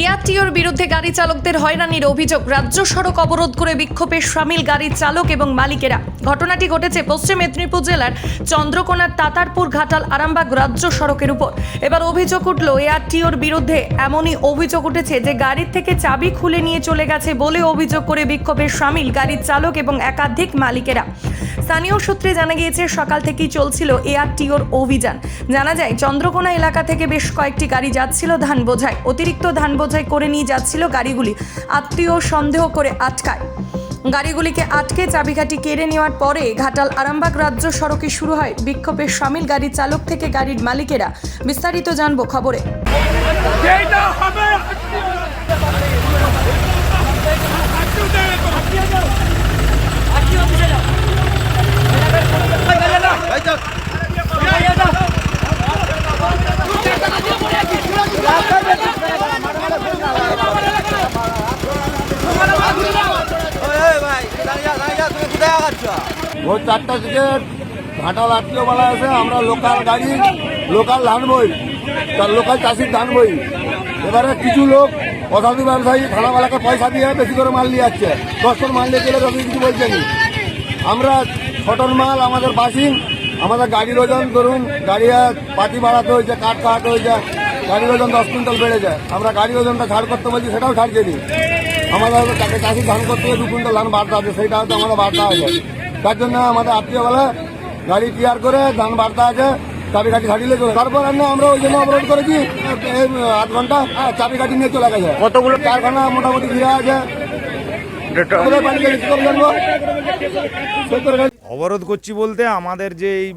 এআরটিওর বিরুদ্ধে গাড়ি চালকদের হয়রানির অভিযোগ। রাজ্য সড়ক অবরোধ করে বিক্ষোভে সামিল গাড়ির চালক এবং মালিকেরা। ঘটনাটি ঘটেছে পশ্চিম মেদিনীপুর জেলার চন্দ্রকোনার তাতারপুর ঘাটাল আরামবাগ রাজ্য সড়কের উপর। এবার অভিযোগ উঠল, এআরটিওর বিরুদ্ধে এমনই অভিযোগ উঠেছে যে গাড়ির থেকে চাবি খুলে নিয়ে চলে গেছে বলে অভিযোগ করে বিক্ষোভে সামিল গাড়ির চালক এবং একাধিক মালিকেরা। স্থানীয় সূত্রে জানা গিয়েছে, সকাল থেকেই চলছিল এআরটিওর অভিযান। জানা যায়, চন্দ্রকোনা এলাকা থেকে বেশ কয়েকটি গাড়ি যাচ্ছিল ধান বোঝাই অতিরিক্ত ধান বোঝাই করে নিয়ে যাচ্ছিল গাড়িগুলি। আত্মীয় সন্দেহ করে আটকায়। গাড়িগুলিকে আটকে চাবিকাঠি কেড়ে নেওয়ার পরে ঘাটাল আরামবাগ রাজ্য সড়কে শুরু হয়। বিক্ষোভে সামিল গাড়ির চালক থেকে গাড়ির মালিকেরা। বিস্তারিত জানব খবরে। ভোর চারটা থেকে ঘাটাল আত্মীয়বেলা আছে, আমরা লোকাল গাড়ি, লোকাল ধান বই তার লোকাল চাষির ধান বই। এবারে কিছু লোক অসাধু ব্যবসায়ী থানাওয়ালাকে পয়সা দিয়ে বেশি করে মাল নিয়ে যাচ্ছে দশ টন মাল নিয়ে গেলে আপনি কিছু বলছেন আমরা ছ টন মাল আমাদের বাসিং, আমাদের গাড়ির ওজন ধরুন, গাড়ি পাতি বাড়াতে হয়েছে, কাঠ কাট হয়েছে, গাড়ির ওজন দশ কুইন্টাল বেড়ে যায়। আমরা গাড়ির ওজনটা ছাড় করতে বলছি, সেটাও ছাড়ছে দিই আমাদের চাষি ধান করতে দু কুইন্টাল ধান বাড়তে আছে, সেইটা হয়তো আমাদের বাড়তে আছে তার জন্য আমাদের আত্মীয়বেলা গাড়ি ক্লিয়ার করে ধান বাড়তে আছে চাবি কাঠি ছাড়িলে চলে তারপর আমরা ওই জন্য অবরোধ করেছি আধ ঘণ্টা হ্যাঁ, চাবি কাঠি নিয়ে চলে গেছে। কতগুলো? কারখানা মোটামুটি ঘিরে আছে। অবরোধ করছি বলতে আমাদের যে এই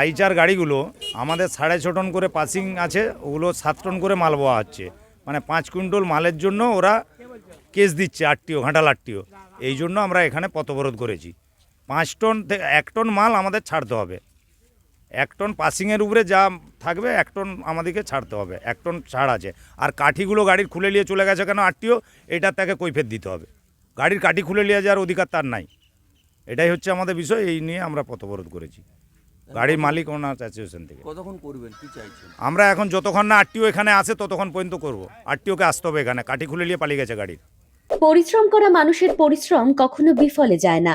আইচার গাড়িগুলো আমাদের সাড়ে ছ টন করে পাসিং আছে ওগুলো সাত টন করে মাল বওয়া হচ্ছে। মানে পাঁচ কুইন্টাল মালের জন্য ওরা কেস দিচ্ছে আটটিও ঘাটাল আটটিও এই জন্য আমরা এখানে পথবরোধ করেছি। পাঁচ টন এক টন মাল আমাদের ছাড়তে হবে। এক টন পাসিংয়ের উপরে যা থাকবে এক টন আমাদেরকে ছাড়তে হবে এক টন ছাড় আছে। আর কাঠিগুলো গাড়ির খুলে নিয়ে চলে গেছে কেন আটটিও এটা তাকে কৈফের দিতে হবে। গাড়ির কাঠি খুলে নিয়ে যাওয়ার অধিকার তার নাই। এটাই হচ্ছে আমাদের বিষয় এই নিয়ে আমরা পথবরোধ করেছি। গাড়ির মালিক ওনার অ্যাসোসিয়েশন থেকে। কতক্ষণ করবেন? কি চাইছেন? আমরা এখন যতক্ষণ না আরটিও এখানে আসে ততক্ষণ পর্যন্ত করব। আরটিওকে আসতে হবে এখানে কাঠি খুলে নিয়ে পালিয়ে গেছে গাড়ির পরিশ্রম করা মানুষের পরিশ্রম কখনো বিফলে যায় না।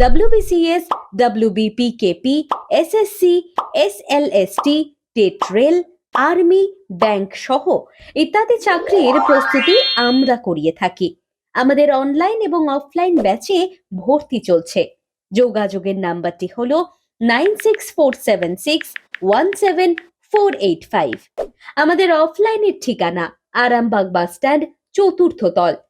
WBCS WBPKP SSC SLST TET rail army bank সহ ইত্যাদি চাকরির প্রস্তুতি আমরা করিয়ে থাকি। আমাদের অনলাইন এবং অফলাইন ব্যাচে ভর্তি চলছে। যোগাযোগের নাম্বারটি হলো nine six four seven six one seven four eight five আমাদের অফলাইনের ঠিকানা আরামবাগ বাস স্ট্যান্ড, চতুর্থ তল।